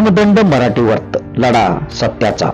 दंड मराठी वर्त लढा सत्याचा.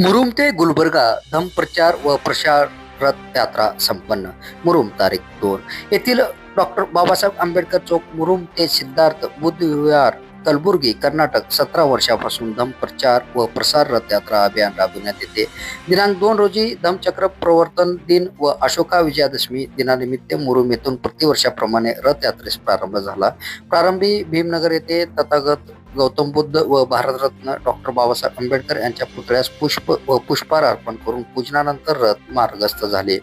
मुरुम ते गुलबर्गा धम्मप्रचार व प्रसार रथ यात्रा संपन्न. मुरुम तारीख दोन. येथील डॉक्टर बाबासाहेब आंबेडकर चौक मुरुम ते सिद्धार्थ बुद्ध विहार कलबुर्गी कर्नाटक सतरा वर्षापासून धम्मप्रचार व प्रसार रथयात्रा अभियान राबविण्यात येते. दिनांक दोन रोजी धमचक्र प्रवर्तन दिन व अशोका विजयादशमी दिनानिमित्त मुरुम येथून प्रतिवर्षाप्रमाणे रथयात्रेस प्रारंभ झाला. प्रारंभी भीमनगर येथे तथागत गौतम बुद्ध व भारतरत्न डॉक्टर बाबासाहेब आंबेडकर यांच्या पुतळ्यास पुष्प व पुष्पहार अर्पण करून पूजनानंतर रथ मार्गस्थ झाले.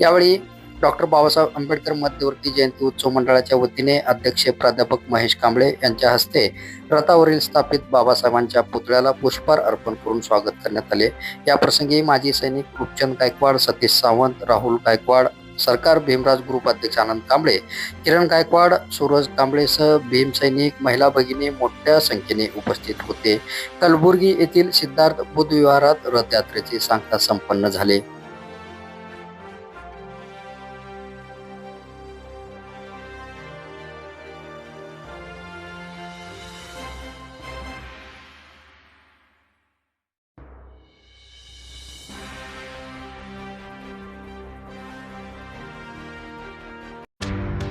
यावेळी डॉक्टर बाबासाहेब आंबेडकर मध्यवर्ती जयंती उत्सव मंडळाच्या वतीने अध्यक्ष प्राध्यापक महेश कांबळे यांच्या हस्ते रथावरील स्थापित बाबासाहेबांच्या पुतळ्याला पुष्पहार अर्पण करून स्वागत करण्यात आले. या प्रसंगी माजी सैनिक रूपचंद गायकवाड सतीश सावंत राहुल गायकवाड सरकार भीमराज ग्रुप अध्यक्ष आनंद कांबळे किरण गायकवाड सूरज कांबळेसह भीम सैनिक महिला भगिनी मोठ्या संख्येने उपस्थित होते. कलबुर्गी येथील सिद्धार्थ बुद्धविहारात रथयात्रेचे सांगता संपन्न झाले.